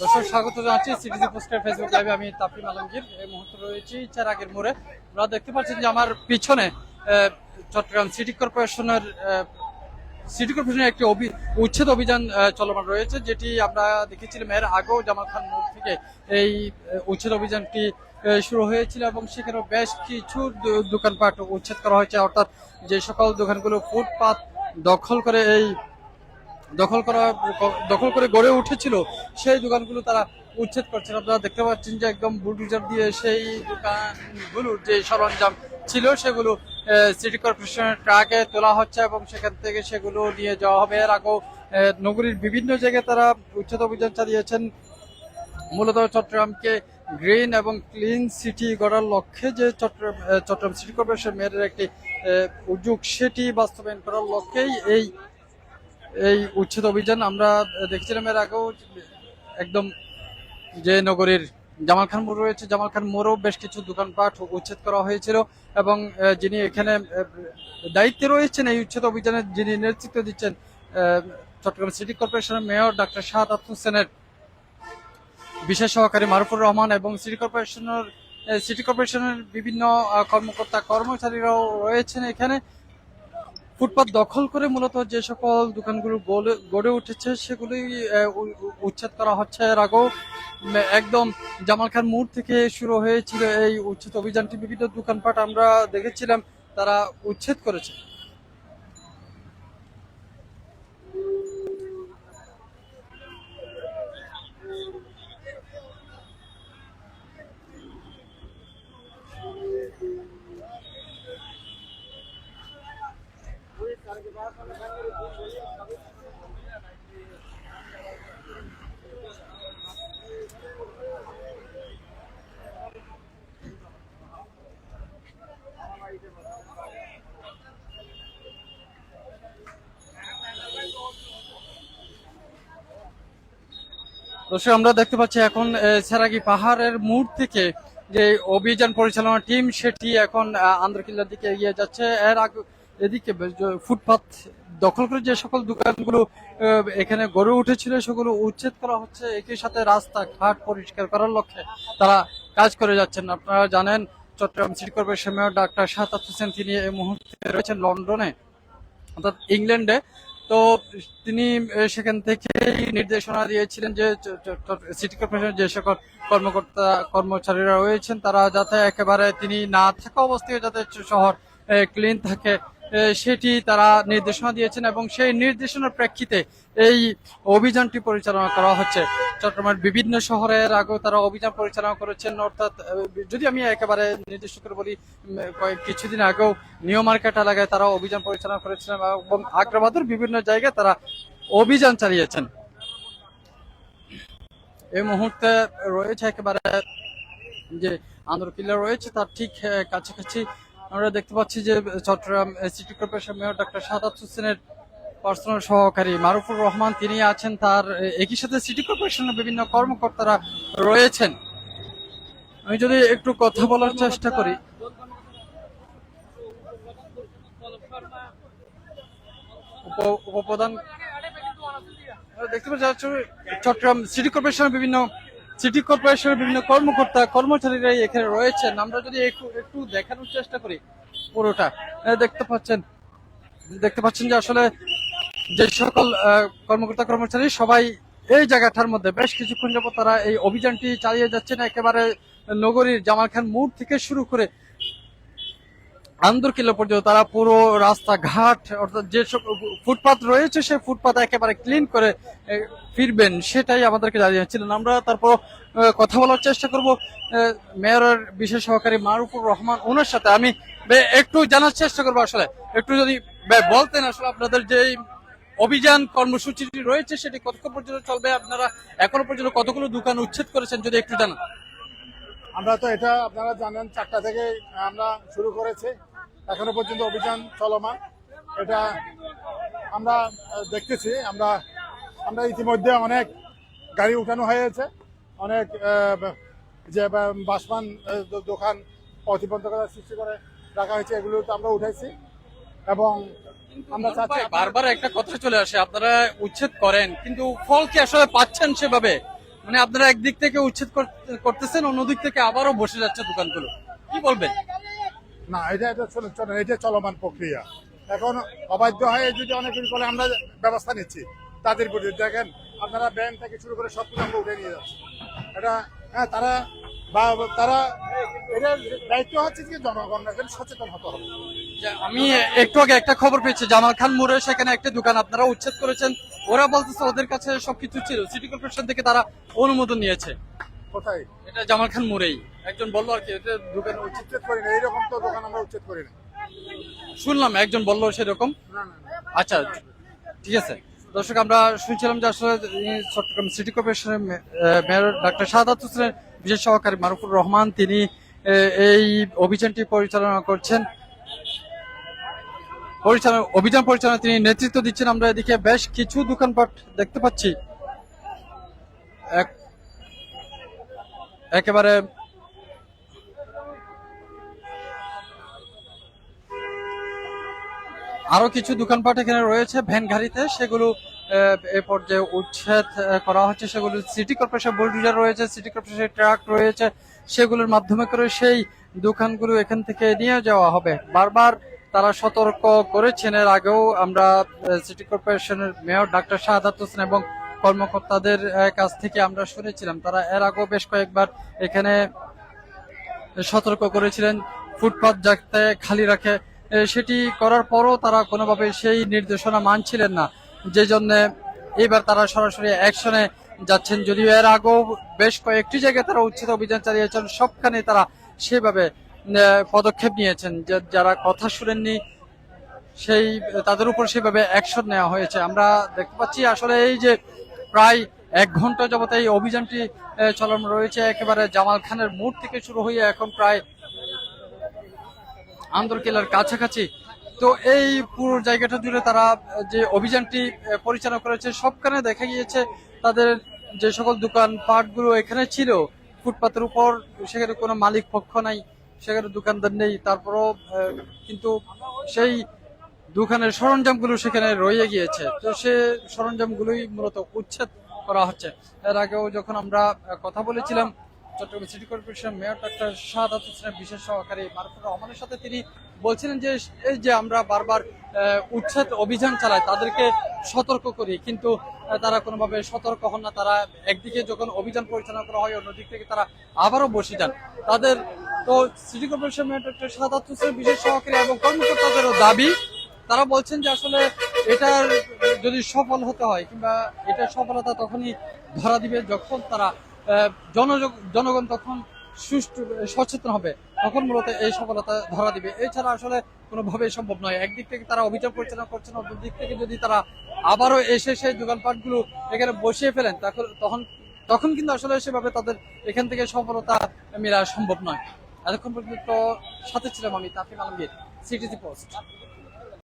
দর্শক, স্বাগত জানাচ্ছি সিটিজি পোস্টার ফেসবুক লাইভে আমি তাফরিম আলমগীর। এই মুহূর্তে রয়েছি চার আগের মোড়ে। আপনারা দেখতে পাচ্ছেন যে আমার পিছনে চট্টগ্রাম সিটি কর্পোরেশনের সিটি কর্পোরেশনের একটি উচ্ছেদ অভিযান চলমান রয়েছে, যেটি আমরা দেখেছিলাম এর আগেও জামাল খান মোড় থেকে এই উচ্ছেদ অভিযানটি শুরু হয়েছিল এবং সেখানে বেশ কিছু দোকানপাট উচ্ছেদ করা হয়েছে। অর্থাৎ যে সকল দোকানগুলো ফুটপাত দখল করে এই দখল করা, দখল করে গড়ে উঠেছিল, সেই দোকানগুলো তারা উচ্ছেদ করছেন। আপনারা দেখতে পাচ্ছেন যে একদম বুলডোজার দিয়ে সেই দোকানগুলোর যে সরঞ্জাম ছিল, সেগুলো সিটি কর্পোরেশনের ট্রাকে তোলা হচ্ছে এবং সেখান থেকে সেগুলো নিয়ে যাওয়া হবে। এর আগেও নগরীর বিভিন্ন জায়গায় তারা উচ্ছেদ অভিযান চালিয়েছেন। মূলত চট্টগ্রামকে গ্রিন এবং ক্লিন সিটি গড়ার লক্ষ্যে যে চট্টগ্রাম চট্টগ্রাম সিটি কর্পোরেশন মেয়রের একটি উদ্যোগ, সেটি বাস্তবায়ন করার লক্ষ্যেই এই এই উচ্ছেদ অভিযান আমরা দেখছিলাম এর আগেও একদম যে নগরীর জামাল খান মোড় রয়েছে। জামাল খান মোড়েও বেশ কিছু দোকানপাট উচ্ছেদ করা হয়েছিল এবং যিনি এখানে দায়িত্বে রয়েছেন এই উচ্ছেদ অভিযানের যিনি নেতৃত্ব দিচ্ছেন চট্টগ্রাম সিটি কর্পোরেশনের মেয়র ডাক্তার শাহাদ হোসেনের বিশেষ সহকারী মারুফুর রহমান এবং সিটি কর্পোরেশনের সিটি কর্পোরেশনের বিভিন্ন কর্মকর্তা কর্মচারীরাও রয়েছেন এখানে। ফুটপাত দখল করে মূলত যে সকল দোকানগুলো গড়ে- উঠেছে সেগুলি উচ্ছেদ করা হচ্ছে এর আগেও। একদম জামাল খান মোড় থেকে শুরু হয়েছিল এই উচ্ছেদ অভিযানটি। বিভিন্ন দোকানপাট আমরা দেখেছিলাম, তারা উচ্ছেদ করেছে। দর্শক, আমরা দেখতে পাচ্ছি এখন সেরাগি পাহাড়ের মোড় থেকে যে অভিযান পরিচালনা টিম, সেটি এখন আন্দ্রকিল্লার দিকে এগিয়ে যাচ্ছে। এর আগে, এদিকে ফুটপাত দখল করে যে সকল দোকানগুলো এখানে গড়ে উঠেছিল, সেগুলো উচ্ছেদ করা হচ্ছে। একই সাথে রাস্তা ঘাট পরিষ্কার করার লক্ষ্যে তারা কাজ করে যাচ্ছেন। আপনারা জানেন, Chittagong city corporation mayor doctor Shahad Hossain, তিনি এই মুহূর্তে রয়েছেন লন্ডনে। অর্থাৎ ইংল্যান্ডে তো তিনি সেখান থেকে নির্দেশনা দিয়েছিলেন যে সিটি কর্পোরেশনের যে সকল কর্মকর্তা, কর্মচারীরা রয়েছেন, তারা যাতে একেবারে তিনি না থাকা অবস্থায় যাতে শহর ক্লিন থাকে সেটি তারা নির্দেশনা দিয়েছেন এবং সেই নির্দেশনার প্রেক্ষিতে এই অভিযানটি পরিচালনা করা হচ্ছে। চট্টগ্রামের বিভিন্ন শহরের আগেও তারা অভিযান পরিচালনা করেছেন, অর্থাৎ যদি আমি একেবারে নির্দিষ্ট করে বলি কিছুদিন আগেও নিউ মার্কেট এলাকায় তারা অভিযান পরিচালনা করেছিলেন এবং আগ্রাবাদের বিভিন্ন জায়গায় তারা অভিযান চালিয়েছেন। এই মুহূর্তে রয়েছে একেবারে যে আন্দরকিল্লা রয়েছে, তার ঠিক কাছাকাছি আমরা দেখতে পাচ্ছি যে Chittagong city corporation mayor doctor Sadat হোসেনের পার্সোনাল সহকারী মারুফুর রহমান, তিনি আছেন তার একই সাথে সিটি কর্পোরেশনের বিভিন্ন কর্মকর্তারা রয়েছেন। আমি যদি একটু কথা বলার চেষ্টা করি। উপ- উপপ্রধান দেখতে পাচ্ছি চট্টগ্রাম সিটি কর্পোরেশনের বিভিন্ন সিটি কর্পোরেশনের বিভিন্ন কর্মকর্তা কর্মচারীরা এখানে রয়েছেন। আমরা যদি একটু একটু দেখানোর চেষ্টা করি পুরোটা। দেখতে পাচ্ছেন দেখতে পাচ্ছেন যে আসলে যে সকল কর্মকর্তা কর্মচারী সবাই এই জায়গাটার মধ্যে বেশ কিছুক্ষণ যাবত তারা এই অভিযানটি চালিয়ে যাচ্ছেন। একেবারে নগরীর জামাল খান মোড় থেকে শুরু করে আন্দরকিল্লা পর্যন্ত তারা পুরো রাস্তাঘাট, অর্থাৎ যে ফুটপাত রয়েছে সেই ফুটপাত একেবারে ক্লিন করে ফিরবেন, সেটাই আমাদেরকে জানিয়ে জানিয়েছিলেন আমরা তারপর কথা বলার চেষ্টা করব। মেয়রের বিশেষ সহকারী মারুফুর রহমান ওনার সাথে। আমি একটু জানার চেষ্টা করব আসলে। একটু যদি বলতেন আসলে আপনাদের যে অভিযান কর্মসূচিটি রয়েছে, সেটি কতক্ষণ পর্যন্ত চলবে? আপনারা এখনও পর্যন্ত কতগুলো দোকান উচ্ছেদ করেছেন, যদি একটু জানান। আমরা তো এটা আপনারা জানেন, চারটা থেকে আমরা শুরু করেছি। এখনও পর্যন্ত অভিযান চলমান। এটা আমরা দেখতেছি। আমরা আমরা ইতিমধ্যে অনেক গাড়ি উঠানো হয়েছে। অনেক যে বাসমান দোকান প্রতিবন্ধকতা সৃষ্টি করে রাখা হয়েছে, এগুলো তো আমরা উঠাইছি। এবং আমরা চাচ্ছি বারবার একটা কথা চলে আসে আপনারা উচ্ছেদ করেন কিন্তু ফল কি আসলে পাচ্ছেন সেভাবে? মানে আপনারা একদিক থেকে উচ্ছেদ করতেছেন অন্যদিক থেকে আবারও বসে যাচ্ছে দোকানগুলো। কি বলবেন? না এটা এটা চলে চলে এটা চলমান প্রক্রিয়া। এখন অবাধ্য হয়ে যদি অনেক কিছু করে আমরা ব্যবস্থা নিচ্ছি। তাদের প্রতি দেখেন আপনারা ব্যাংক থেকে শুরু করে সব কিছু আমরা উঠে নিয়ে যাচ্ছি। এটা হ্যাঁ তারা বা তারা এটার দায়িত্ব হচ্ছে যে জনগণ সচেতন হতে হবে। আমি একটু আগে একটা খবর পেয়েছি জামাল খান মোড়ে সেখানে একটা দোকান আপনারা উচ্ছেদ করেছেন। ওরা বলতেছে ওদের কাছে সবকিছু ছিল। সিটি কর্পোরেশন থেকে তারা অনুমোদন নিয়েছে। কোথায়? এটা জামাল খান মোড়েই। একজন বলল আর কি এটা দোকান উচ্ছেদ করি না এইরকম তো দোকান আমরা উচ্ছেদ করি না। শুনলাম একজন বলল সেরকম। আচ্ছা ঠিক আছে। দর্শক আমরা শুনছিলাম যে আসলে চট্টগ্রাম সিটি কর্পোরেশনের মেয়র ডাক্তার সাদাত হোসেনের বিশেষ সহকারী মারুফুর রহমান তিনি এই অভিযানটি পরিচালনা করছেন। পরিচালনা, অভিযান পরিচালনা তিনি নেতৃত্ব দিচ্ছেন। আমরা এদিকে বেশ কিছু দোকানপাট দেখতে পাচ্ছি। এক- একেবারে আরও কিছু দোকানপাট এখানে রয়েছে ভ্যান গাড়িতে। সেগুলো এ পর্যায়ে উচ্ছেদ করা হচ্ছে। সেগুলো সিটি কর্পোরেশন বুলডোজার রয়েছে সিটি কর্পোরেশন ট্রাক রয়েছে। সেগুলোর মাধ্যমে করে সেই দোকানগুলো এখান থেকে নিয়ে যাওয়া হবে। বারবার তারা সতর্ক করেছেন। এর আগেও আমরা সিটি কর্পোরেশনের মেয়র ডাক্তার শাহাদাত হোসেন এবং কর্মকর্তাদের কাছ থেকে আমরা শুনেছিলাম। তারা এর আগেও বেশ কয়েকবার এখানে সতর্ক করেছিলেন। ফুটপাত যাতে খালি রাখে। সেটি করার পরও তারা কোনোভাবে সেই নির্দেশনা মানছিলেন না। যে জন্য এবার তারা সরাসরি অ্যাকশনে যাচ্ছেন। যদিও এর আগেও বেশ কয়েকটি জায়গায় তারা উচ্ছেদ অভিযান চালিয়েছেন সবখানে তারা সেভাবে পদক্ষেপ নিয়েছেন। যারা কথা শুনেননি সেই তাদের উপর সেভাবে অ্যাকশন নেওয়া হয়েছে। আমরা দেখতে পাচ্ছি আসলে এই যে প্রায় এক ঘণ্টা যাবত এই অভিযানটি আহ, চলমান রয়েছে। একেবারে জামাল খানের মোড় থেকে শুরু হয়ে এখন প্রায় আন্দরকিলার কাছাকাছি তো এই পুরো জায়গাটা জুড়ে তারা, যে অভিযানটি পরিচালনা করেছে, সবখানে দেখা গিয়েছে তাদের যে সকল দোকান পাটগুলো এখানে ছিল, ফুটপাতের উপর, সেখানে কোনো মালিক পক্ষ নাই, সেখানে দোকানদার নেই, তারপরও কিন্তু সেই দোকানের সরঞ্জামগুলো সেখানে রয়ে গিয়েছে। তো সে সরঞ্জামগুলোই মূলত উচ্ছেদ করা হচ্ছে। এর আগেও যখন আমরা কথা বলেছিলাম, Chittagong city corporation mayor doctor Shahadat হোসেনের বিশেষ সহকারী মারুফুর রহমানের সাথে তিনি বলছিলেন যে, এই যে আমরা বারবার উচ্ছেদ অভিযান চালাই তাদেরকে সতর্ক করি। কিন্তু তারা কোনোভাবে সতর্ক হন না। তারা একদিকে যখন অভিযান পরিচালনা করা হয়, অন্যদিক থেকে তারা আবারও বসে যান। তাদের তো সিটি কর্পোরেশন ডাক্তার শাহাদাত বিশেষ সহকারী এবং কর্মকর্তাদেরও দাবি, তারা বলছেন যে আসলে এটার যদি সফল হতে হয় কিংবা এটার সফলতা তখনই ধরা দিবে যখন তারা জনগণ তখন সুষ্ঠু, সচেতন হবে। তখন মূলত এই সফলতা ধরা দিবে। এছাড়া আসলে কোনোভাবেই সম্ভব নয়। একদিক থেকে তারা অভিযোগ পরিচালনা করছেন দিক থেকে যদি তারা আবারও এসে সেই যোগানপাটগুলো এখানে বসিয়ে ফেলেন তখন তখন তখন কিন্তু আসলে সেভাবে তাদের এখান থেকে সফলতা মেলা সম্ভব নয়। এতক্ষণ পর্যন্ত সাথে ছিলাম আমি তাফিম আলমগীর সিটিজি পোস্ট।